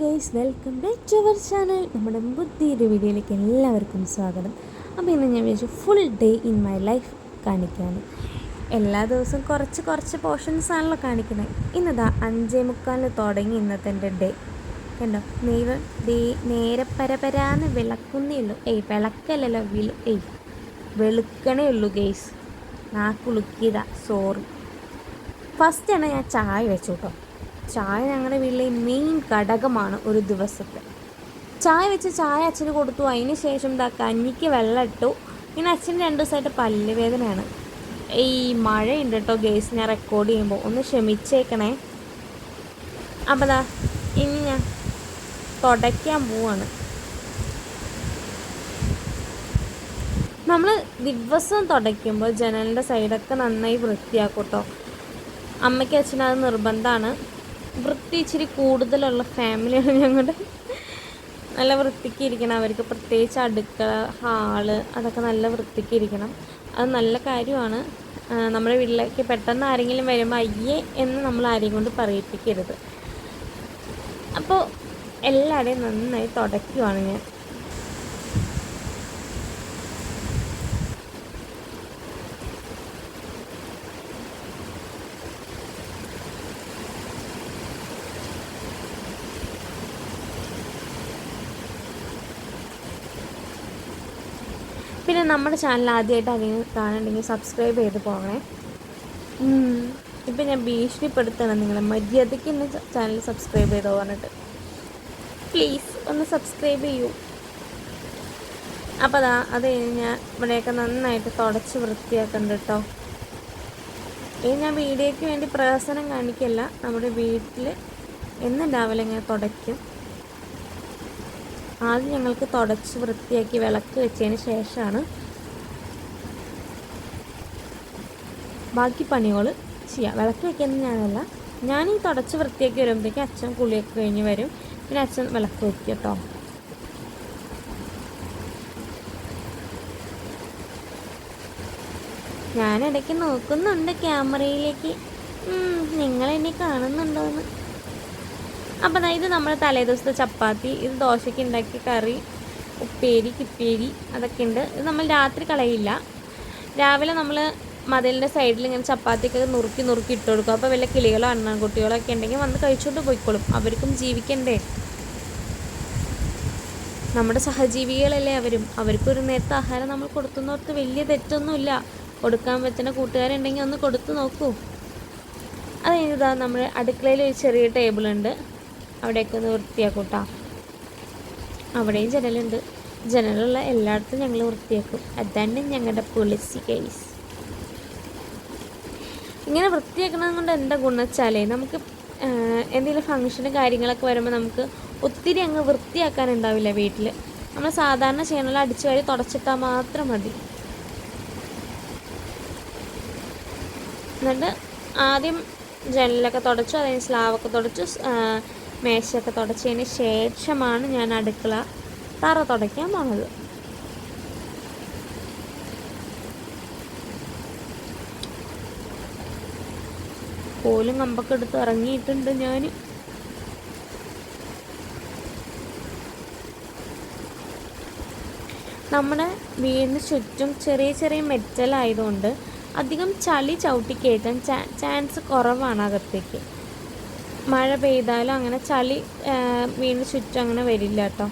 Guys welcome back to our channel നമ്മുടെ ബുദ്ധിയുടെ വീഡിയോയിലേക്ക് എല്ലാവർക്കും സ്വാഗതം. അപ്പോൾ ഇന്ന് ഞാൻ വിചാരിച്ചു full day in my life കാണിക്കാണ്. എല്ലാ ദിവസവും കുറച്ച് കുറച്ച് പോർഷൻസ് ആണല്ലോ കാണിക്കുന്നത്. ഇന്നതാ അഞ്ചേ മുക്കാലിന് തുടങ്ങി ഇന്നത്തെ എന്റെ ഡേ കണ്ടോ? നെയ്വ ഡേ നേരെ പരപരാന്ന് വിളക്കുന്നേ ഉള്ളൂ. ഏയ് വിളക്കല്ലല്ലോ വിളു ഏയ് വെളുക്കണേ ഉള്ളൂ ഗെയ്സ് നാക്കുളുക്കിയതാ സോറി ഫസ്റ്റാണ് ഞാൻ ചായ വെച്ചു കേട്ടോ. ചായ ഞങ്ങളുടെ വീട്ടിലെ മെയിൻ ഘടകമാണ് ഒരു ദിവസത്തെ. ചായ വെച്ച് ചായ അച്ഛന് കൊടുത്തു. അതിന് ശേഷം എന്താ കഞ്ഞിക്ക് വെള്ളം ഇട്ടു. ഇനി അച്ഛന് രണ്ട് ദിവസമായിട്ട് പല്ല് വേദനയാണ് ഈ മഴയുണ്ട് കേട്ടോ ഗേസ് ഞാൻ റെക്കോർഡ് ചെയ്യുമ്പോൾ ഒന്ന് ക്ഷമിച്ചേക്കണേ. അപ്പം അതാ ഇനി ഞാൻ തുടയ്ക്കാൻ പോവാണ്. നമ്മൾ ദിവസം തുടയ്ക്കുമ്പോൾ ജനലിന്റെ സൈഡൊക്കെ നന്നായി വൃത്തിയാക്കും കേട്ടോ അമ്മയ്ക്ക് അത് നിർബന്ധമാണ് വൃത്തി ഇച്ചിരി കൂടുതലുള്ള ഫാമിലിയാണ് ഞങ്ങളുടെ നല്ല വൃത്തിക്ക് ഇരിക്കണം. അവർക്ക് പ്രത്യേകിച്ച് അടുക്കള ഹാൾ അതൊക്കെ നല്ല വൃത്തിക്ക് ഇരിക്കണം. അത് നല്ല കാര്യമാണ്. നമ്മുടെ വീട്ടിലേക്ക് പെട്ടെന്ന് ആരെങ്കിലും വരുമ്പോൾ അയ്യേ എന്ന് നമ്മൾ ആരെയും കൊണ്ട് പറയിപ്പിക്കരുത്. അപ്പോൾ എല്ലാവരെയും നന്നായി തുടയ്ക്കുവാണ് ഞാൻ. പിന്നെ നമ്മുടെ ചാനൽ ആദ്യമായിട്ട് ആരെങ്കിലും കാണുന്നുണ്ടെങ്കിൽ സബ്സ്ക്രൈബ് ചെയ്ത് പോകണേ. ഇപ്പം ഞാൻ ഭീഷണിപ്പെടുത്തണം നിങ്ങൾ മര്യാദയ്ക്ക് എന്നെ ചാനൽ സബ്സ്ക്രൈബ് ചെയ്തോ പറഞ്ഞിട്ട്. പ്ലീസ് ഒന്ന് സബ്സ്ക്രൈബ് ചെയ്യൂ. അപ്പോൾ അതാ അത് ഞാൻ ഇവിടെയൊക്കെ നന്നായിട്ട് തുടച്ച് വൃത്തിയാക്കുന്നുണ്ട് കേട്ടോ ഇത് ഞാൻ വീഡിയോയ്ക്ക് വേണ്ടി പ്രഹസനം കാണിക്കല്ല. നമ്മുടെ വീട്ടിൽ എന്നും രാവിലെ ഇങ്ങനെ തുടയ്ക്കും. ആദ്യം ഞങ്ങൾക്ക് തുടച്ച് വൃത്തിയാക്കി വിളക്ക് വെച്ചതിന് ശേഷമാണ് ബാക്കി പണികൾ ചെയ്യാം. വിളക്ക് വെക്കുന്നത് ഞാനല്ല. ഞാൻ ഈ തുടച്ച് വൃത്തിയാക്കി വരുമ്പോഴത്തേക്ക് അച്ഛൻ കുളിയൊക്കെ കഴിഞ്ഞ് വരും. പിന്നെ അച്ഛൻ വിളക്ക് വയ്ക്കും കേട്ടോ. ഞാൻ ഇടയ്ക്ക് നോക്കുന്നുണ്ട് ക്യാമറയിലേക്ക്. നിങ്ങളെന്നെ നിങ്ങൾ എന്നെ അപ്പം ദാ ഇത് നമ്മുടെ തലേദിവസത്തെ ചപ്പാത്തി ഇത് ദോശയ്ക്ക് ഉണ്ടാക്കിയ കറി ഉപ്പേരി കിപ്പേരി അതൊക്കെ ഉണ്ട് ഇത് നമ്മൾ രാത്രി കളയില്ല രാവിലെ നമ്മൾ മതിലിന്റെ സൈഡിൽ ഇങ്ങനെ ചപ്പാത്തിയൊക്കെ നുറുക്കി നുറുക്കി ഇട്ട് കൊടുക്കും. അപ്പോൾ വല്ല കിളികളോ അണ്ണൻകുട്ടികളോ ഒക്കെ ഉണ്ടെങ്കിൽ വന്ന് കഴിച്ചുകൊണ്ട് പോയിക്കോളും. അവർക്കും ജീവിക്കണ്ടേ? നമ്മുടെ സഹജീവികളല്ലേ അവരും? അവർക്കും ഒരു നേരത്തെ ആഹാരം നമ്മൾ കൊടുത്തുന്നവർക്ക് വലിയ തെറ്റൊന്നുമില്ല. കൊടുക്കാൻ പറ്റുന്ന കൂട്ടുകാരുണ്ടെങ്കിൽ ഒന്ന് കൊടുത്തു നോക്കൂ. അത് കഴിഞ്ഞതാ നമ്മുടെ അടുക്കളയിൽ ഒരു ചെറിയ ടേബിളുണ്ട് അവിടെയൊക്കെ ഒന്ന് വൃത്തിയാക്കൂട്ടാ. അവിടെയും ജനലുണ്ട്. ജനലുള്ള എല്ലായിടത്തും ഞങ്ങൾ വൃത്തിയാക്കും. അതാണ് ഞങ്ങളുടെ പോളിസി കേസ് ഇങ്ങനെ വൃത്തിയാക്കുന്നത് കൊണ്ട് എന്താ ഗുണം വെച്ചാലേ നമുക്ക് എന്തെങ്കിലും ഫങ്ഷന് കാര്യങ്ങളൊക്കെ വരുമ്പോൾ നമുക്ക് ഒത്തിരി അങ്ങ് വൃത്തിയാക്കാനുണ്ടാവില്ല വീട്ടിൽ നമ്മൾ സാധാരണ ചെയ്യണമല്ലോ അടിച്ചു വാരി തുടച്ചിട്ടാൽ മാത്രം മതി. എന്നിട്ട് ആദ്യം ജനലൊക്കെ തുടച്ചു അതിന് സ്ലാവൊക്കെ തുടച്ചു മേശയൊക്കെ തുടച്ചതിന് ശേഷമാണ് ഞാൻ അടുക്കള തറ തുടയ്ക്കാൻ പോണത്. കോലും കമ്പൊക്കെ എടുത്ത് ഇറങ്ങിയിട്ടുണ്ട് ഞാൻ നമ്മുടെ വീടിന് ചുറ്റും ചെറിയ ചെറിയ മെറ്റൽ ആയതുകൊണ്ട് അധികം ചളി ചവിട്ടി കയറ്റാൻ ചാൻസ് കുറവാണ് അകത്തേക്ക്. മഴ പെയ്താലും അങ്ങനെ ചളി വീണ് ചുറ്റും അങ്ങനെ വരില്ല കേട്ടോ.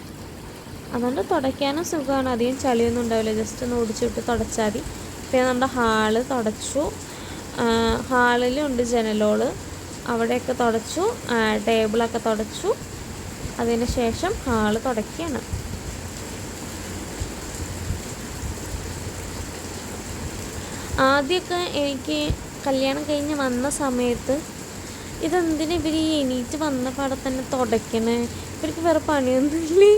അതുകൊണ്ട് തുടയ്ക്കാനും സുഖമാണ്. അധികം ചളിയൊന്നും ഉണ്ടാവില്ല. ജസ്റ്റ് ഒന്ന് ഓടിച്ചിട്ട് തുടച്ചാൽ മതി. പിന്നെ നമ്മുടെ ഹാൾ തുടച്ചു. ഹാളിലും ഉണ്ട് ജനലോൾ അവിടെയൊക്കെ തുടച്ചു. ടേബിളൊക്കെ തുടച്ചു. അതിന് ശേഷം ഹാൾ തുടയ്ക്കുകയാണ് ആദ്യമൊക്കെ എനിക്ക് കല്യാണം കഴിഞ്ഞ് വന്ന സമയത്ത് ഇതെന്തിനാ ഇവർ ഈ എണീറ്റ് വന്ന പാടെ തന്നെ തുടയ്ക്കണേ ഇവർക്ക് വേറെ പണിയൊന്നുമില്ലേ?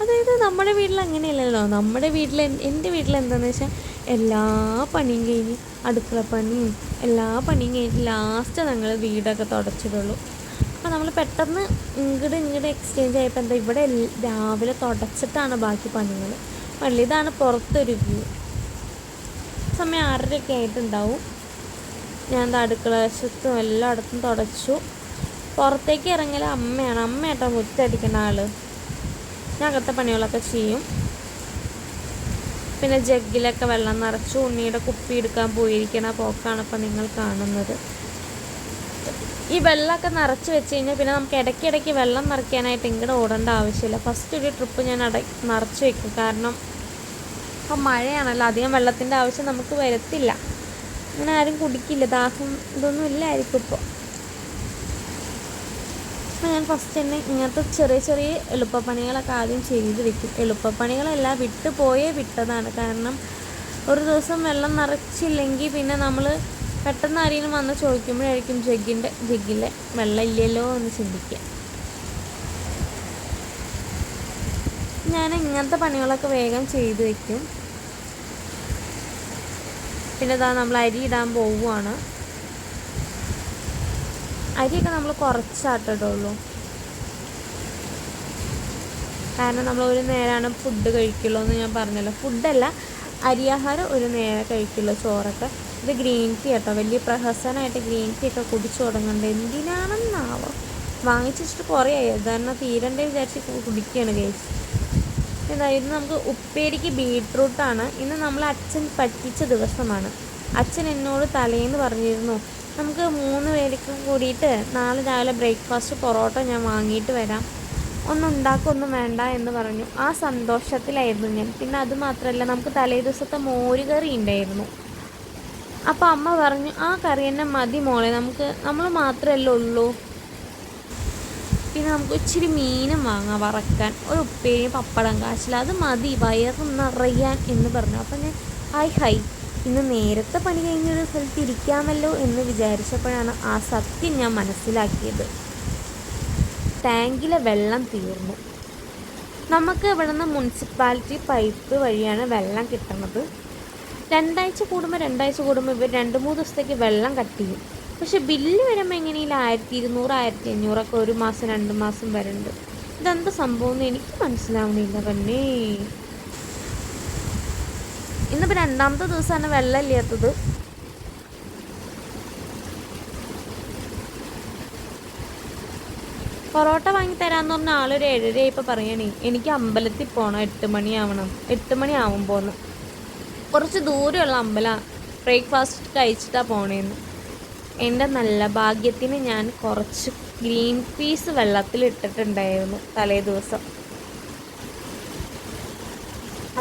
അതായത് നമ്മുടെ വീട്ടിൽ അങ്ങനെയല്ലല്ലോ. നമ്മുടെ വീട്ടിൽ എൻ- എന്റെ വീട്ടിൽ എന്താണെന്ന് വെച്ചാൽ എല്ലാ പണിയും കഴിഞ്ഞ് അടുക്കള പണിയും എല്ലാ പണിയും കഴിഞ്ഞ് ലാസ്റ്റ് ഞങ്ങൾ വീടൊക്കെ തുടച്ചിട്ടുള്ളൂ അപ്പോൾ നമ്മൾ പെട്ടെന്ന് ഇങ്ങോട്ട് ഇങ്ങോട്ട് എക്സ്ചേഞ്ച് ആയപ്പോൾ എന്താ ഇവിടെ രാവിലെ തുടച്ചിട്ടാണ് ബാക്കി പണികൾ പള്ളി ഇതാണ് പുറത്തൊരു വ്യൂ സമയം ആറരയൊക്കെ ആയിട്ടുണ്ടാവും. ഞാൻ അടുക്കള വശത്തും എല്ലായിടത്തും തുടച്ചു. പുറത്തേക്ക് ഇറങ്ങിയ അമ്മയാണ്. അമ്മ കേട്ടോ മുറ്റടിക്കുന്ന ആൾ. ഞാൻ അകത്തെ പണികളൊക്കെ ചെയ്യും. പിന്നെ ജഗ്ഗിലൊക്കെ വെള്ളം നിറച്ച് ഉണ്ണിയുടെ കുപ്പി എടുക്കാൻ പോയിരിക്കണ പോക്കാണ് ഇപ്പം നിങ്ങൾ കാണുന്നത്. ഈ വെള്ളമൊക്കെ നിറച്ച് വെച്ച് കഴിഞ്ഞാൽ പിന്നെ നമുക്ക് ഇടയ്ക്കിടയ്ക്ക് വെള്ളം നിറയ്ക്കാനായിട്ട് ഇങ്ങോട്ട് ഓടേണ്ട ആവശ്യമില്ല. ഫസ്റ്റ് ഒരു ട്രിപ്പ് ഞാൻ അട നിറച്ച് വെക്കും. കാരണം ഇപ്പം മഴയാണല്ലോ. അധികം വെള്ളത്തിന്റെ ആവശ്യം നമുക്ക് വരത്തില്ല. അങ്ങനെ ആരും കുടിക്കില്ല. ദാഹം ഇതൊന്നും ഇല്ലായിരിക്കും ഇപ്പോൾ അപ്പം ഞാൻ ഫസ്റ്റ് തന്നെ ഇങ്ങനത്തെ ചെറിയ ചെറിയ എളുപ്പപ്പണികളൊക്കെ ആദ്യം ചെയ്ത് വെക്കും. എളുപ്പപ്പണികളല്ല വിട്ട് പോയേ വിട്ടതാണ്. കാരണം ഒരു ദിവസം വെള്ളം നിറച്ചില്ലെങ്കിൽ പിന്നെ നമ്മൾ പെട്ടെന്ന് ആരെങ്കിലും വന്ന് ചോദിക്കുമ്പോഴായിരിക്കും ജഗ്ഗിന്റെ ജഗ്ഗിലെ വെള്ളം ഇല്ലല്ലോ എന്ന് ചിന്തിക്കുക. ഞാൻ ഇങ്ങനത്തെ പണികളൊക്കെ വേഗം ചെയ്ത് വെക്കും. പിന്നെ ഇതാ നമ്മൾ അരി ഇടാൻ പോവുകയാണ് അരിയൊക്കെ നമ്മൾ കുറച്ചാട്ടിടുള്ളൂ കാരണം നമ്മൾ ഒരു നേരമാണ് ഫുഡ് കഴിക്കുള്ളൂ എന്ന് ഞാൻ പറഞ്ഞല്ലോ. ഫുഡല്ല അരിയാഹാരം ഒരു നേരം കഴിക്കുള്ളൂ ചോറൊക്കെ. ഇത് ഗ്രീൻ ടീ കേട്ടോ വലിയ പ്രഹസനമായിട്ട് ഗ്രീൻ ടീ ഒക്കെ കുടിച്ചു തുടങ്ങുന്നുണ്ട് എന്തിനാണെന്നാവോ? വാങ്ങിച്ചിട്ട് കുറേ ആയി. കാരണം തീരണ്ടേ വിചാരിച്ച് കുടിക്കുകയാണ് കേസ് ഇതായിരുന്നു നമുക്ക് ഉപ്പേരിക്ക് ബീട്രൂട്ടാണ്. ഇന്ന് നമ്മൾ അച്ഛൻ പറ്റിച്ച ദിവസമാണ്. അച്ഛൻ എന്നോട് തലേന്ന് പറഞ്ഞിരുന്നു നമുക്ക് മൂന്ന് പേർക്ക് കൂടിയിട്ട് നാളെ രാവിലെ ബ്രേക്ക്ഫാസ്റ്റ് പൊറോട്ട ഞാൻ വാങ്ങിയിട്ട് വരാം. ഒന്നും ഉണ്ടാക്കൊന്നും വേണ്ട എന്ന് പറഞ്ഞു. ആ സന്തോഷത്തിലായിരുന്നു ഞാൻ. പിന്നെ അത് മാത്രമല്ല നമുക്ക് തലേ ദിവസത്തെ മോര് കറി ഉണ്ടായിരുന്നു. അപ്പോൾ അമ്മ പറഞ്ഞു ആ കറി തന്നെ മതി മോളെ നമുക്ക് നമ്മൾ മാത്രമല്ലേ ഉള്ളൂ. പിന്നെ നമുക്ക് ഇച്ചിരി മീനും വാങ്ങാം വറക്കാൻ. ഒരു ഉപ്പേരിയും പപ്പടം കാച്ചിൽ. അത് മതി വയറ് നിറയാൻ എന്ന് പറഞ്ഞു. അപ്പം ഞാൻ ഹായ് ഹായ്. ഇന്ന് നേരത്തെ പണി കഴിഞ്ഞൊരു സ്ഥലത്ത് ഇരിക്കാമല്ലോ എന്ന് വിചാരിച്ചപ്പോഴാണ് ആ സത്യം ഞാൻ മനസ്സിലാക്കിയത്. ടാങ്കിലെ വെള്ളം തീർന്നു. നമുക്ക് ഇവിടെ നിന്ന് മുനിസിപ്പാലിറ്റി പൈപ്പ് വഴിയാണ് വെള്ളം കിട്ടുന്നത്. രണ്ടാഴ്ച കൂടുമ്പോൾ രണ്ടാഴ്ച കൂടുമ്പോൾ ഇവർ രണ്ട് മൂന്ന് ദിവസത്തേക്ക് വെള്ളം കട്ട് ചെയ്യും. പക്ഷെ ബില്ല് വരുമ്പോൾ എങ്ങനെയില്ല ആയിരത്തി ഇരുന്നൂറ് ആയിരത്തി അഞ്ഞൂറൊക്കെ ഒരു മാസം രണ്ട് മാസം വരുന്നുണ്ട് ഇതെന്താ സംഭവം എന്ന് എനിക്ക് മനസ്സിലാവുന്നില്ല തന്നെ ഇന്നിപ്പോൾ രണ്ടാമത്തെ ദിവസമാണ് വെള്ളം ഇല്ലാത്തത് പൊറോട്ട വാങ്ങി തരാമെന്ന് പറഞ്ഞ ആളൊരു ഏഴര പറയണേ. എനിക്ക് അമ്പലത്തിൽ പോകണം എട്ട് മണിയാവണം എട്ട് മണി ആവുമ്പോന്ന്. കുറച്ച് ദൂരമുള്ള അമ്പലമാണ് ബ്രേക്ക്ഫാസ്റ്റ് കഴിച്ചിട്ടാണ് പോണേന്ന്. എന്റെ നല്ല ഭാഗ്യത്തിന് ഞാൻ കുറച്ച് ഗ്രീൻ പീസ് വെള്ളത്തിൽ ഇട്ടിട്ടുണ്ടായിരുന്നു തലേ ദിവസം.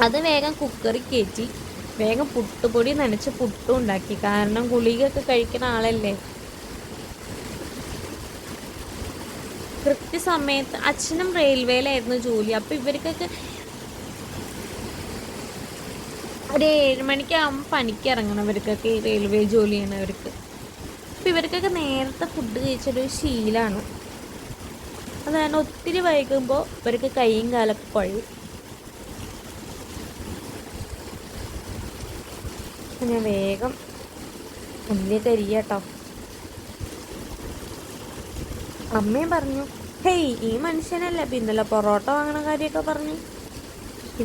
അത് വേഗം കുക്കറി കയറ്റി വേഗം പുട്ടുപൊടി നനച്ച് പുട്ടും ഉണ്ടാക്കി. കാരണം ഗുളികയൊക്കെ കഴിക്കുന്ന ആളല്ലേ? കൃത്യസമയത്ത് അച്ഛനും റെയിൽവേയിലായിരുന്നു ജോലി. അപ്പോൾ ഇവർക്കൊക്കെ ഒരു ഏഴ് മണിക്കാകുമ്പോൾ പണിക്ക് ഇറങ്ങണം ഇവർക്കൊക്കെ റെയിൽവേ ജോലി ചെയ്യണവർക്ക്. അപ്പോൾ ഇവർക്കൊക്കെ നേരത്തെ ഫുഡ് കഴിച്ചൊരു ശീലമാണ് അത് കാരണം ഒത്തിരി വൈകുമ്പോൾ ഇവർക്ക് കൈയും കാലൊക്കെ കുഴയും. ഞാൻ വേഗം ഉള്ളിൽ കരിയാട്ടോ. അമ്മയും പറഞ്ഞു ഹേയ് ഈ മനുഷ്യനല്ലേ പിന്നല്ല പൊറോട്ട വാങ്ങണ കാര്യമൊക്കെ പറഞ്ഞു?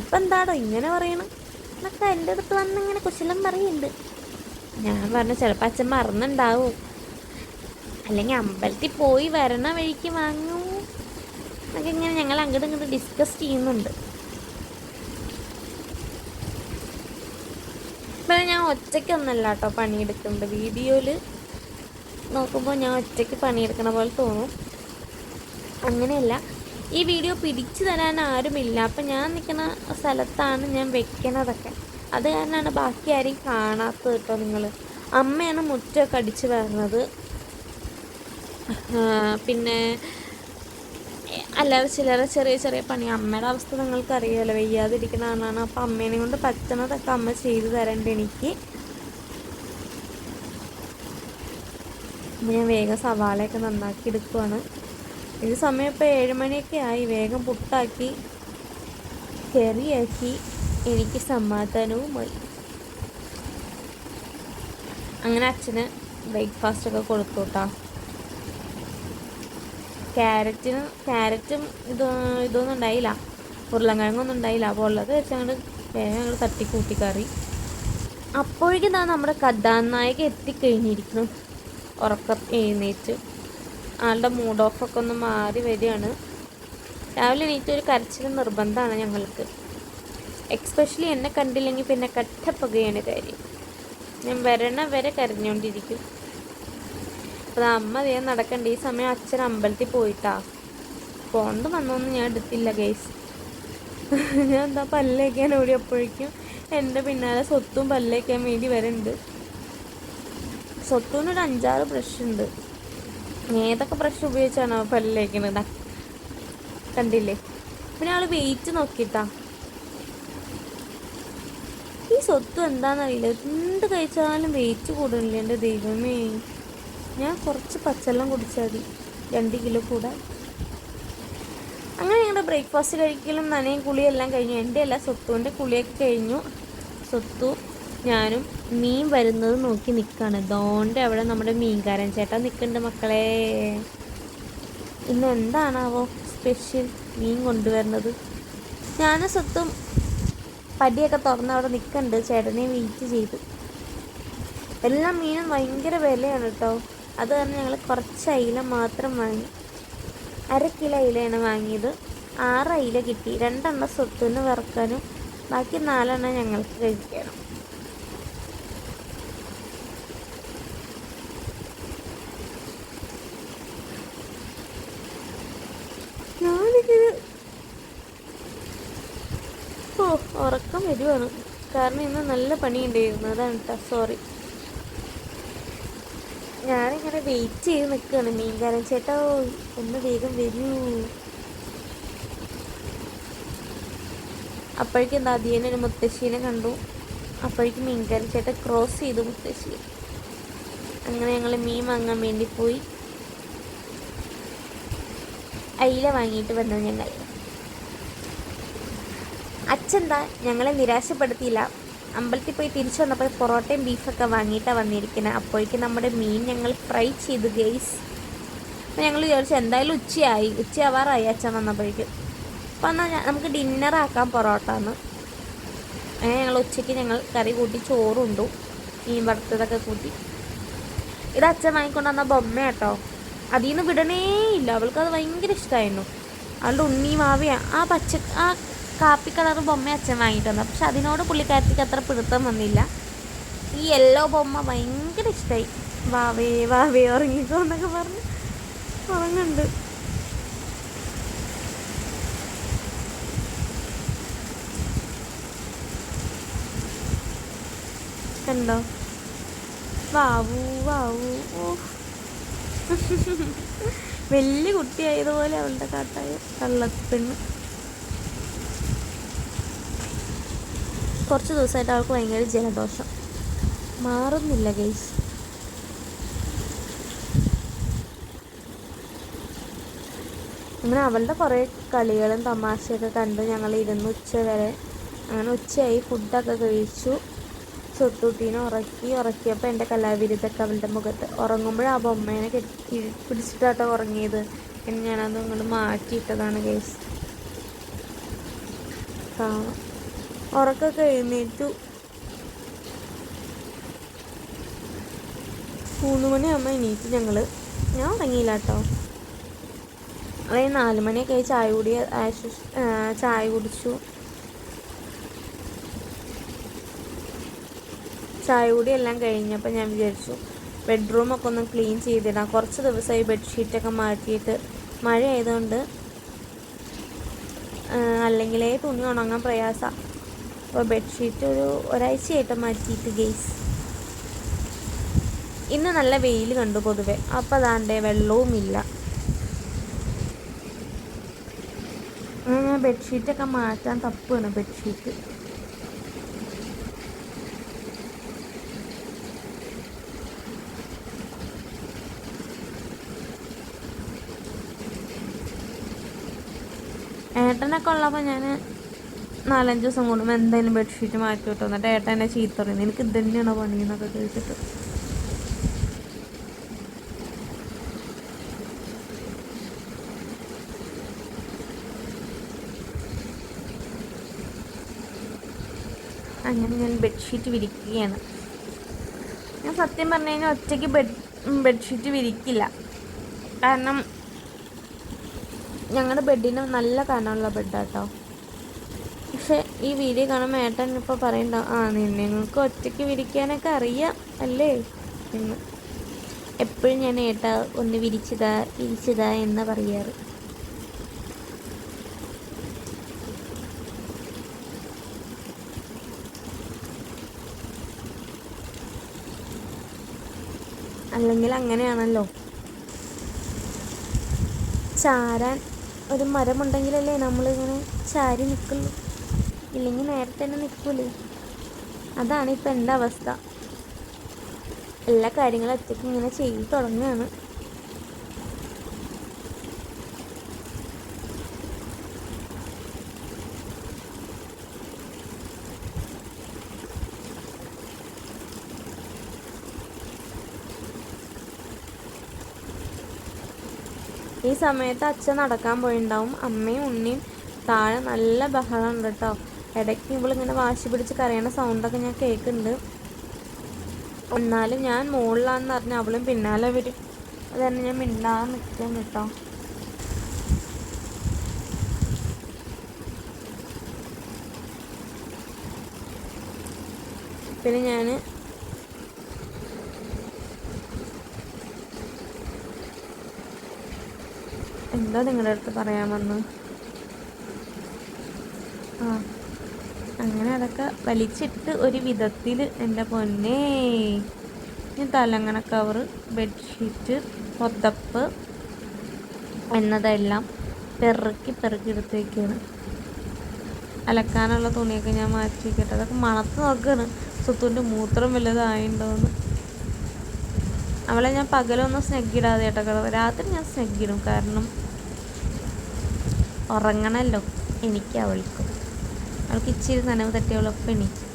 ഇപ്പം എന്താടോ ഇങ്ങനെ പറയണം? എന്നൊക്കെ എന്റെ അടുത്ത് വന്നിങ്ങനെ കുശലം പറയുന്നുണ്ട്. ഞാൻ പറഞ്ഞു ചിലപ്പോൾ അച്ഛൻ മറന്നുണ്ടാവും. അല്ലെങ്കിൽ അമ്പലത്തിൽ പോയി വരണ വഴിക്ക് വാങ്ങൂ. എന്നൊക്കെ ഇങ്ങനെ ഞങ്ങൾ അങ്ങോട്ട് ഇങ്ങോട്ട് ഡിസ്കസ് ചെയ്യുന്നുണ്ട്. ഇപ്പം ഞാൻ ഒറ്റയ്ക്കൊന്നല്ല കേട്ടോ പണിയെടുക്കുന്നത്. വീഡിയോയിൽ നോക്കുമ്പോൾ ഞാൻ ഒറ്റയ്ക്ക് പണിയെടുക്കണ പോലെ തോന്നും. അങ്ങനെയല്ല. ഈ വീഡിയോ പിടിച്ചു തരാൻ ആരുമില്ല. അപ്പം ഞാൻ നിൽക്കുന്ന സ്ഥലത്താണ് ഞാൻ വെക്കണതൊക്കെ. അത് കാരണമാണ് ബാക്കി ആരെയും കാണാത്തത് കേട്ടോ നിങ്ങൾ. അമ്മയാണ് മുറ്റമൊക്കെ അടിച്ച് വരുന്നത് പിന്നെ അല്ലാതെ ചിലരെ ചെറിയ ചെറിയ പണി. അമ്മയുടെ അവസ്ഥ നിങ്ങൾക്ക് അറിയാമല്ലോ വയ്യാതിരിക്കുന്ന ആളാണ്. അപ്പം അമ്മേനെ കൊണ്ട് പറ്റണതൊക്കെ അമ്മ ചെയ്തു തരേണ്ട എനിക്ക്. ഞാൻ വേഗം സവാളയൊക്കെ നന്നാക്കി എടുക്കുവാണ്. ഇത് സമയം ഇപ്പോൾ ഏഴ് മണിയൊക്കെ ആയി. വേഗം പുട്ടാക്കി കറിയാക്കി. എനിക്ക് സമാധാനവുമായി. അങ്ങനെ അച്ഛന് ബ്രേക്ക്ഫാസ്റ്റ് ഒക്കെ കൊടുത്തു കേട്ടോ. ക്യാരറ്റിന് ക്യാരറ്റും ഇത് ഇതൊന്നും ഉണ്ടായില്ല. ഉരുളങ്കിഴങ്ങൊന്നും ഉണ്ടായില്ല. അപ്പോൾ ഉള്ളത് വെച്ച് ഞങ്ങൾ വേഗം ഞങ്ങൾ തട്ടിക്കൂട്ടി കറി അപ്പോഴേക്കും ഞാൻ നമ്മുടെ കഥാനായക എത്തിക്കഴിഞ്ഞിരിക്കുന്നു. ഉറക്കം എഴുന്നേറ്റ്. ആളുടെ മൂഡ് ഓഫൊക്കെ ഒന്ന് മാറി വരികയാണ്. രാവിലെ എണീറ്റ് ഒരു കരച്ചിൽ നിർബന്ധമാണ് ഞങ്ങൾക്ക്. എക്സ്പെഷ്യലി എന്നെ കണ്ടില്ലെങ്കിൽ പിന്നെ കട്ടപ്പുകയാണ് കാര്യം. ഞാൻ വരണ വരെ കരഞ്ഞുകൊണ്ടിരിക്കും അപ്പോൾ അമ്മ അതേ നടക്കണ്ട. ഈ സമയം അച്ഛൻ അമ്പലത്തിൽ പോയിട്ടാ. പോണ്ട് വന്നൊന്നും ഞാൻ എടുത്തില്ല ഗൈസ് ഞാൻ എന്താ പല്ലേക്കാൻ ഓടിയപ്പോഴേക്കും എന്റെ പിന്നാലെ സ്വത്തും പല്ലേക്കാൻ വേണ്ടി വരുന്നുണ്ട് സ്വത്തും ഒരു അഞ്ചാറ് ബ്രഷ് ഉണ്ട് ഏതൊക്കെ ബ്രഷ് ഉപയോഗിച്ചാണ് പല്ലേക്കണത് കണ്ടില്ലേ? പിന്നെ ആൾ വെയിറ്റ് നോക്കിട്ടാ. ഈ സ്വത്ത് എന്താണെന്നറിയില്ല എന്ത് കഴിച്ചാലും വെയിറ്റ് കൂടുതലില്ല എന്റെ ദൈവമേ. ഞാൻ കുറച്ച് പച്ചവെള്ളം കുടിച്ചാൽ മതി. രണ്ട് കിലോ കൂടാൻ അങ്ങനെ ഞങ്ങളുടെ ബ്രേക്ക്ഫാസ്റ്റ് കഴിക്കലും നനയും കുളിയും എല്ലാം കഴിഞ്ഞു. എന്റെ അല്ല സ്വത്തുവിന്റെ കുളിയൊക്കെ കഴിഞ്ഞു. സ്വത്തു ഞാനും മീൻ വരുന്നത് നോക്കി നിൽക്കുകയാണ് ദോണ്ട് അവിടെ നമ്മുടെ മീൻകാരൻ ചേട്ടൻ നിൽക്കുന്നുണ്ട് മക്കളെ. ഇന്ന് എന്താണാവോ സ്പെഷ്യൽ മീൻ കൊണ്ടുവരുന്നത്? ഞാനും സ്വത്തും പടിയൊക്കെ തുറന്ന് അവിടെ നിൽക്കുന്നുണ്ട് ചേട്ടനെ വെയിറ്റ് ചെയ്ത്. എല്ലാ മീനും ഭയങ്കര വിലയാണ് കേട്ടോ. അത് കാരണം ഞങ്ങൾ കുറച്ച് അയില മാത്രം വാങ്ങി. അര കിലോ അയിലയാണ് വാങ്ങിയത്. ആറ് അയില കിട്ടി. രണ്ടെണ്ണം സ്വത്തുനിന്ന് വറുക്കാനും ബാക്കി നാലെണ്ണം ഞങ്ങൾക്ക് കഴിക്കണം. ഓ ഉറക്കം വരുവാണ് കാരണം ഇന്ന് നല്ല പണിയുണ്ടായിരുന്നു. അതാണ് കേട്ടോ സോറി. ഞാനിങ്ങനെ വെയിറ്റ് ചെയ്ത് നിൽക്കുകയാണ് മീൻകാരൻ ചേട്ടാ ഒന്ന് വേഗം വരൂ. അപ്പോഴേക്കും എന്താ അധികം ഒരു മുത്തശ്ശീനെ കണ്ടു. അപ്പോഴേക്കും മീൻകാരൻ ചേട്ടൻ ക്രോസ് ചെയ്തു മുത്തശ്ശി അങ്ങനെ ഞങ്ങൾ മീൻ വാങ്ങാൻ വേണ്ടി പോയി. അയില വാങ്ങിയിട്ട് വന്നു ഞങ്ങൾ. അച്ഛന്താ ഞങ്ങളെ നിരാശപ്പെടുത്തിയില്ല. അമ്പലത്തിൽ പോയി തിരിച്ചു വന്നപ്പോൾ പൊറോട്ടയും ബീഫൊക്കെ വാങ്ങിയിട്ടാണ് വന്നിരിക്കുന്നത് അപ്പോഴേക്കും നമ്മുടെ മീൻ ഞങ്ങൾ ഫ്രൈ ചെയ്തു ഗെയ്സ് അപ്പോൾ ഞങ്ങൾ വിചാരിച്ചു എന്തായാലും ഉച്ചയായി. ഉച്ചയാവാറായി അച്ഛൻ വന്നപ്പോഴേക്കും. അപ്പോൾ എന്നാൽ നമുക്ക് ഡിന്നറാക്കാം പൊറോട്ട എന്ന് അങ്ങനെ ഞങ്ങൾ ഉച്ചയ്ക്ക് ഞങ്ങൾ കറി കൂട്ടി ചോറുണ്ടു മീൻ വറുത്തതൊക്കെ കൂട്ടി. ഇത് അച്ഛൻ വാങ്ങിക്കൊണ്ട് വന്ന ബൊമ്മ കേട്ടോ അതിൽ നിന്ന് വിടണേ ഇല്ല അവൾക്ക് അത് ഭയങ്കര ഇഷ്ടമായിരുന്നു അവളുടെ ഉണ്ണി മാവിയാണ് ആ പച്ച ആ കാപ്പി കളർ ബൊമ്മ അച്ഛൻ വാങ്ങിയിട്ട് വന്നത് പക്ഷെ അതിനോട് പുള്ളിക്കാരത്തിക്ക് അത്ര പിടുത്തം വന്നില്ല. ഈ യെല്ലോ ബൊമ്മ ഭയങ്കര ഇഷ്ടമായി വാവേ വാവേ ഉറങ്ങിക്കോ എന്നൊക്കെ പറഞ്ഞ് ഉറങ്ങുന്നുണ്ട്. കണ്ടോ? വാവൂ വാവൂ വലിയ കുട്ടിയായതുപോലെ അവളുടെ കാട്ടായ കള്ളപ്പെണ്ണ് കുറച്ച് ദിവസമായിട്ട് അവൾക്ക് ഭയങ്കര ജലദോഷം. മാറുന്നില്ല ഗൈസ് അങ്ങനെ അവളുടെ കുറേ കളികളും തമാശയൊക്കെ കണ്ട് ഞങ്ങൾ ഇരുന്ന് ഉച്ച വരെ അങ്ങനെ ഉച്ചയായി ഫുഡൊക്കെ കഴിച്ചു. ചൊട്ടൂട്ടീനെ ഉറക്കി ഉറക്കിയപ്പോൾ എന്റെ കലാവിരുദ്ധൊക്കെ അവളുടെ മുഖത്ത്. ഉറങ്ങുമ്പോഴാണ് ആ ബൊമ്മേനെ കെട്ടി പിടിച്ചിട്ടാട്ടോ ഉറങ്ങിയത്. പിന്നെ ഞാനത് ഇങ്ങോട്ട് മാറ്റിയിട്ടതാണ് കേസ് കാണാം. ഉറക്കൊക്കെ എഴുന്നേറ്റു. മൂന്ന് മണിയാകുമ്പോൾ എണീറ്റ് ഞങ്ങൾ ഞാൻ ഉറങ്ങിയില്ല കേട്ടോ അതായത് നാല് മണിയൊക്കെ ആയി ചായ കൂടി ചായ കുടിച്ചു. ചായ കൂടി എല്ലാം കഴിഞ്ഞപ്പോൾ ഞാൻ വിചാരിച്ചു ബെഡ്റൂമൊക്കെ ഒന്ന് ക്ലീൻ ചെയ്തിടാം. കുറച്ച് ദിവസമായി ബെഡ്ഷീറ്റൊക്കെ മാറ്റിയിട്ട് മഴ ആയതുകൊണ്ട് അല്ലെങ്കിലേ തുണി ഉണങ്ങാൻ പ്രയാസമാണ് അപ്പോൾ ബെഡ്ഷീറ്റ് ഒരു ഒരാഴ്ചയായിട്ട് മാറ്റിയിട്ട് ഗെയ്സ് ഇന്ന് നല്ല വെയിൽ കണ്ടു പൊതുവെ. അപ്പോൾ അതാണ്ട് വെള്ളവുമില്ല. ബെഡ്ഷീറ്റൊക്കെ മാറ്റാൻ തപ്പാണ് ബെഡ്ഷീറ്റ് ഏട്ടനൊക്കെ ഉള്ളപ്പോൾ ഞാൻ നാലഞ്ച് ദിവസം കൂടുമ്പോൾ എന്തായാലും ബെഡ്ഷീറ്റ് മാറ്റി വിട്ടു. എന്നിട്ട് ഏട്ടൻ എന്നെ ചീത്ത പറയുന്നത് എനിക്ക് ഇത് തന്നെയാണോ പണി എന്നൊക്കെ അങ്ങനെ ഞാൻ ബെഡ്ഷീറ്റ് വിരിക്കുകയാണ്. ഞാൻ സത്യം പറഞ്ഞു കഴിഞ്ഞാൽ ഒറ്റയ്ക്ക് ബെഡ് ബെഡ്ഷീറ്റ് വിരിക്കില്ല. കാരണം ഞങ്ങളുടെ ബെഡിന് നല്ല കനമുള്ള ബെഡാട്ടോ ഈ വീഡിയോ കാണുമ്പോൾ ഏട്ടൻ ഇപ്പോൾ പറയണ്ട ആ നിങ്ങൾക്ക് ഒറ്റയ്ക്ക് വിരിക്കാനൊക്കെ അറിയാം അല്ലേ? എന്ന്. എപ്പോഴും ഞാൻ ഏട്ട ഒന്ന് വിരിച്ചതാ വിരിച്ചതാ എന്ന് പറയാറ്. അല്ലെങ്കിൽ അങ്ങനെയാണല്ലോ. ചാരാൻ ഒരു മരമുണ്ടെങ്കിലല്ലേ നമ്മളിങ്ങനെ ചാരി നിൽക്കുള്ളൂ. ഇല്ലെങ്കിൽ നേരത്തെ തന്നെ നിൽക്കൂലേ അതാണ് ഇപ്പം എന്റെ അവസ്ഥ. എല്ലാ കാര്യങ്ങളും ഒറ്റയ്ക്ക് ഇങ്ങനെ ചെയ്തു തുടങ്ങുകയാണ്. ഈ സമയത്ത് അച്ഛൻ നടക്കാൻ പോയിണ്ടാവും. അമ്മയും ഉണ്ണിയും താഴെ നല്ല ബഹളം ഉണ്ട് കേട്ടോ. ഇടയ്ക്ക് ഇവളിങ്ങനെ വാശി പിടിച്ച് കരയണ സൗണ്ടൊക്കെ ഞാൻ കേൾക്കുന്നുണ്ട്. എന്നാലും ഞാൻ മുകളിലാണെന്ന് പറഞ്ഞാൽ അവളും പിന്നാലെ വരും. അത് തന്നെ ഞാൻ മിണ്ടാൻ നിൽക്കാൻ കേട്ടോ. പിന്നെ ഞാൻ എന്താ നിങ്ങളുടെ അടുത്ത് പറയാൻ പറയാമെന്ന് ആ. അങ്ങനെ അതൊക്കെ വലിച്ചിട്ട് ഒരു വിധത്തിൽ എന്റെ പൊന്നേ. ഞാൻ തലങ്ങണ കവറ് ബെഡ്ഷീറ്റ് പൊത്തപ്പ് എന്നതെല്ലാം പെറുക്കി പെറുക്കി എടുത്ത് വയ്ക്കുകയാണ് അലക്കാനുള്ള തുണിയൊക്കെ ഞാൻ മാറ്റി വയ്ക്കട്ടെ അതൊക്കെ മണത്ത് നോക്കുകയാണ് സുത്തുവിന്റെ മൂത്രം വലുതായിണ്ടോന്ന്. അവളെ ഞാൻ പകലൊന്നും സ്നെഗിടാതെ കേട്ടോ രാത്രി ഞാൻ സ്നെഗിടും കാരണം ഉറങ്ങണല്ലോ. എനിക്ക് അവൾക്കും. അവൾക്ക് ഇച്ചിരി നനവ് തട്ടിയവളൊപ്പം എണീക്കും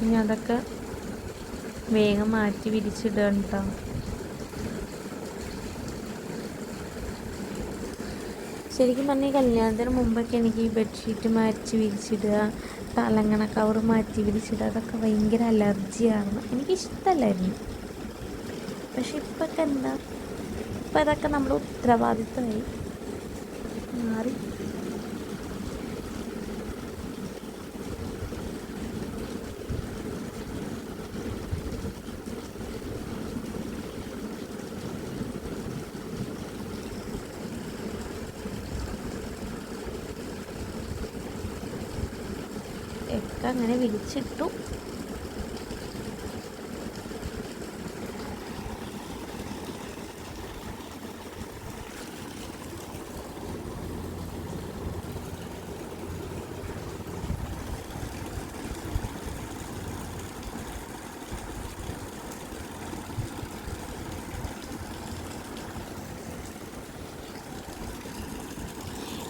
ഇനി അതൊക്കെ വേഗം മാറ്റി വിരിച്ചിടുക കേട്ടോ ശരിക്കും പറഞ്ഞാൽ കല്യാണത്തിന് മുമ്പൊക്കെ എനിക്ക് ഈ ബെഡ്ഷീറ്റ് മാറ്റി വിരിച്ചിടുക തലങ്ങണ കവർ മാറ്റി വിരിച്ചിടുക അതൊക്കെ ഭയങ്കര അലർജിയാണ് എനിക്കിഷ്ടമല്ലായിരുന്നു പക്ഷെ ഇപ്പൊക്കെ എന്താ? ഇപ്പം അതൊക്കെ നമ്മുടെ ഉത്തരവാദിത്തമായി മാറി ഒക്കെ അങ്ങനെ വിരിച്ചിട്ടു.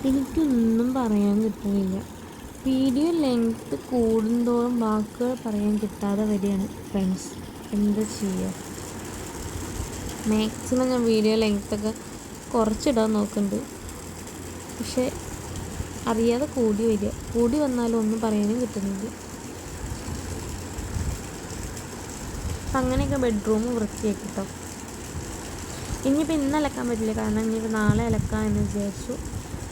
എനിക്കൊന്നും പറയാൻ കിട്ടുന്നില്ല. വീഡിയോ ലെങ്ത് കൂടുന്തോറും വാക്കുകൾ പറയാൻ കിട്ടാതെ വരികയാണ് ഫ്രണ്ട്സ് എന്താ ചെയ്യുക മാക്സിമം ഞാൻ വീഡിയോ ലെങ്ത്തൊക്കെ കുറച്ചിടാൻ നോക്കുന്നുണ്ട്. പക്ഷേ അറിയാതെ കൂടി വരിക. കൂടി വന്നാലും ഒന്നും പറയാനും കിട്ടുന്നില്ല. അപ്പം അങ്ങനെയൊക്കെ ബെഡ്റൂം വൃത്തിയാക്കി കേട്ടോ ഇനിയിപ്പോൾ ഇന്ന് അലക്കാൻ പറ്റില്ല. കാരണം ഇനിയിപ്പോൾ നാളെ അലക്കാം എന്ന് വിചാരിച്ചു.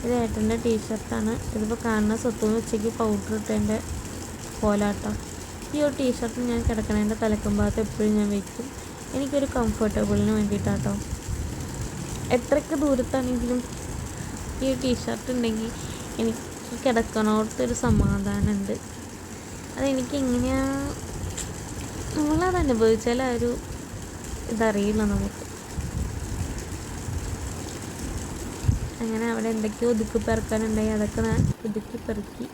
ഇത് ഏട്ടന്റെ ടീഷർട്ടാണ്. ഇതിപ്പോൾ കാണുന്ന സ്വത്തുനിന്ന് ഉച്ചയ്ക്ക് പൗഡർ ഇട്ടതിന്റെ പോലാട്ടോ ഈ ഒരു ടീഷർട്ട് ഞാൻ കിടക്കണതിന്റെ തലക്കും ഭാഗത്ത് എപ്പോഴും ഞാൻ വയ്ക്കും എനിക്കൊരു കംഫർട്ടബിളിന് വേണ്ടിയിട്ടാട്ടോ. എത്രയ്ക്ക് ദൂരത്താണെങ്കിലും ഈ ടീഷർട്ട് ഉണ്ടെങ്കിൽ എനിക്ക് കിടക്കണോടത്തൊരു സമാധാനമുണ്ട്. അതെനിക്ക് എങ്ങനെയാ നമ്മളത് അനുഭവിച്ചാൽ ആ ഒരു ഇതറിയില്ല നമുക്ക്. അങ്ങനെ അവിടെ എന്തൊക്കെയോ ഒതുക്കി പെറുക്കാനുണ്ടായി. അതൊക്കെ ഞാൻ ഒതുക്കി പെറുക്കി.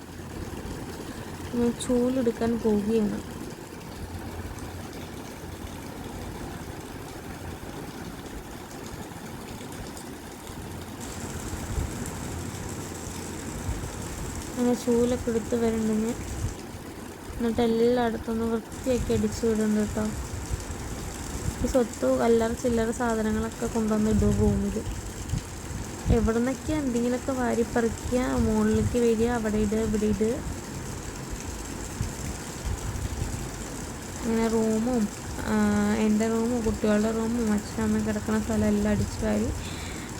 ഞാൻ ചൂലെടുക്കാൻ പോവുകയാണ്. അങ്ങനെ ചൂലൊക്കെ എടുത്ത് വരണ്ടെങ്കിൽ എന്നിട്ട് എല്ലായിടത്തും ഒന്ന് വൃത്തിയാക്കി അടിച്ചു വിടുന്നുണ്ട് കേട്ടോ. ഈ സ്വത്ത് അല്ലറ ചില്ലറ സാധനങ്ങളൊക്കെ കൊണ്ടുവന്ന് ഇടും റൂമിൽ എവിടെ നിന്നൊക്കെ എന്തെങ്കിലുമൊക്കെ വാരിപ്പറിക്കുക മുകളിലേക്ക് വരിക അവിടെ ഇടുക ഇവിടെ ഇടുക അങ്ങനെ റൂമും എന്റെ റൂമും കുട്ടികളുടെ റൂമും അച്ഛനമ്മ കിടക്കുന്ന സ്ഥലം എല്ലാം അടിച്ചു വാരി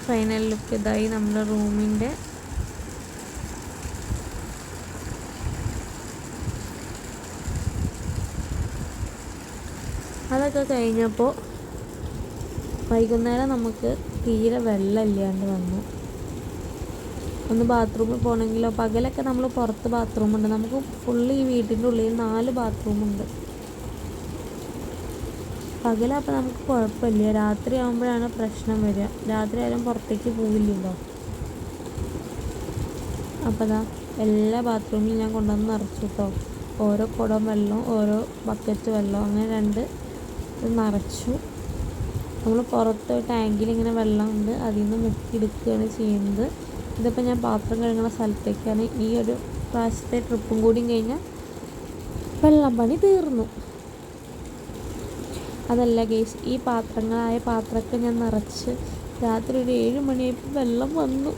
ഫൈനൽ ലുക്ക് ഇതായി നമ്മുടെ റൂമിന്റെ. അതൊക്കെ കഴിഞ്ഞപ്പോൾ വൈകുന്നേരം നമുക്ക് തീരെ വെള്ളമില്ലാണ്ട് വന്നു. ഒന്ന് ബാത്റൂമിൽ പോകണമെങ്കിലോ പകലൊക്കെ നമ്മൾ പുറത്ത് ബാത്റൂമുണ്ട്. നമുക്ക് ഫുള്ള് ഈ വീട്ടിന്റെ ഉള്ളിൽ നാല് ബാത്റൂമുണ്ട്. പകലപ്പോൾ നമുക്ക് കുഴപ്പമില്ല. രാത്രി ആകുമ്പോഴാണ് പ്രശ്നം വരിക. രാത്രി ആയാലും പുറത്തേക്ക് പോവില്ലല്ലോ. അപ്പോൾ ദാ എല്ലാ ബാത്റൂമിലും ഞാൻ കൊണ്ടുവന്ന് നിറച്ചു കേട്ടോ ഓരോ കുടം വെള്ളം ഓരോ ബക്കറ്റ് വെള്ളം അങ്ങനെ രണ്ട് നിറച്ചു. നമ്മൾ പുറത്ത് ടാങ്കിൽ ഇങ്ങനെ വെള്ളം ഉണ്ട് അതിൽ നിന്ന് മുക്കിയെടുക്കുകയാണ് ചെയ്യുന്നത്. ഇതിപ്പോൾ ഞാൻ പാത്രം കഴുകുന്ന സ്ഥലത്തേക്കാണ്. ഈ ഒരു പ്രാവശ്യത്തെ ട്രിപ്പും കൂടിയും കഴിഞ്ഞാൽ വെള്ളം പണി തീർന്നു. അതല്ല ഗേസ് ഈ പാത്രങ്ങളായ പാത്രമൊക്കെ ഞാൻ നിറച്ച് രാത്രി ഒരു ഏഴ് മണിയായപ്പോൾ വെള്ളം വന്നു.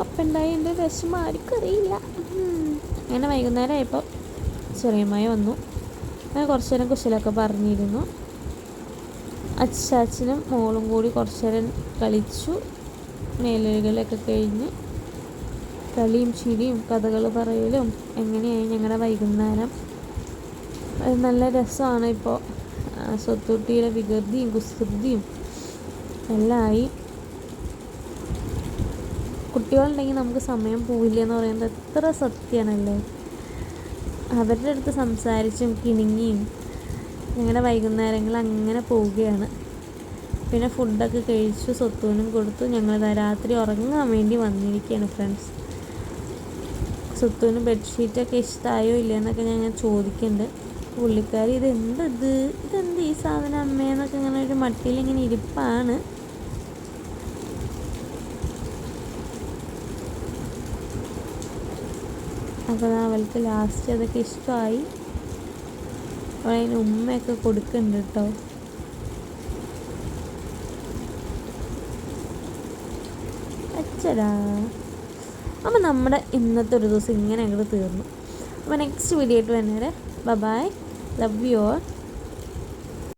അപ്പം ഉണ്ടായി എന്റെ വിഷമം. ആർക്കും അറിയില്ല. അങ്ങനെ വൈകുന്നേരം ആയപ്പോൾ ചെറിയമ്മായി വന്നു. ഞാൻ കുറച്ച് നേരം കുശലൊക്കെ പറഞ്ഞിരുന്നു. അച്ചാച്ചനും മോളും കൂടി കുറച്ച് നേരം കളിച്ചു. മേലുകളിലൊക്കെ കഴിഞ്ഞ് കളിയും ചിരിയും കഥകൾ പറയലും എങ്ങനെയായി ഞങ്ങളുടെ വൈകുന്നേരം? നല്ല രസമാണ് ഇപ്പോൾ സ്വത്തുട്ടിയുടെ വികൃതിയും കുസൃതിയും എല്ലാം ആയി കുട്ടികളുണ്ടെങ്കിൽ നമുക്ക് സമയം പോവില്ല എന്ന് പറയുന്നത് എത്ര സത്യമാണല്ലേ? അവരുടെ അടുത്ത് സംസാരിച്ചും കിണുങ്ങിയും ഞങ്ങളുടെ വൈകുന്നേരങ്ങൾ അങ്ങനെ പോവുകയാണ്. പിന്നെ ഫുഡൊക്കെ കഴിച്ചു സ്വത്തൂനും കൊടുത്തു. ഞങ്ങൾ രാത്രി ഉറങ്ങാൻ വേണ്ടി വന്നിരിക്കുകയാണ് ഫ്രണ്ട്സ് സ്വത്തൂന് ബെഡ്ഷീറ്റൊക്കെ ഇഷ്ടമായോ ഇല്ലയെന്നൊക്കെ ഞാൻ ചോദിക്കുന്നുണ്ട്. പുള്ളിക്കാരി ഇത്? ഇതെന്ത് ഈ സാധനം അമ്മയെന്നൊക്കെ ഇങ്ങനെ ഒരു മട്ടിയിൽ ഇങ്ങനെ ഇരിപ്പാണ്. അപ്പോൾ അവൾക്ക് ലാസ്റ്റ് അതൊക്കെ ഇഷ്ടമായി. അതിന് ഉമ്മയൊക്കെ കൊടുക്കുന്നുണ്ട് കേട്ടോ. അച്ചടാ. അപ്പോൾ നമ്മുടെ ഇന്നത്തെ ഒരു ദിവസം ഇങ്ങനെ അങ്ങോട്ട് തീർന്നു. അപ്പോൾ നെക്സ്റ്റ് വീഡിയോ ആയിട്ട് വരുന്നവരെ ബബായ് ലവ് യു ഓൾ